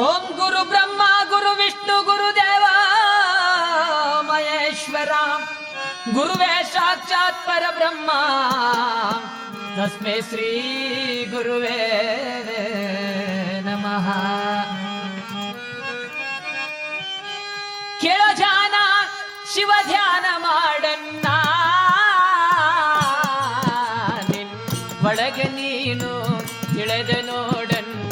ಓಂ ಗುರು ಬ್ರಹ್ಮ, ಗುರು ವಿಷ್ಣು, ಗುರು ದೇವ, ಮಹೇಶ್ವರ. ಗುರುವೇ ಸಾಕ್ಷಾತ್ ಪರ ಬ್ರಹ್ಮ ತಸ್ಮೇ ಶ್ರೀ ಗುರುವೇ ನಮಃ. ಕೇಳ ಜಾನ ಶಿವ ಧ್ಯಾನ ಮಾಡನ್ನ ಒಳಗೆ ನೀನು ತಿಳಿದ ನೋಡನ್ನ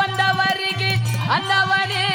வந்தவருக்கு அன்னவனே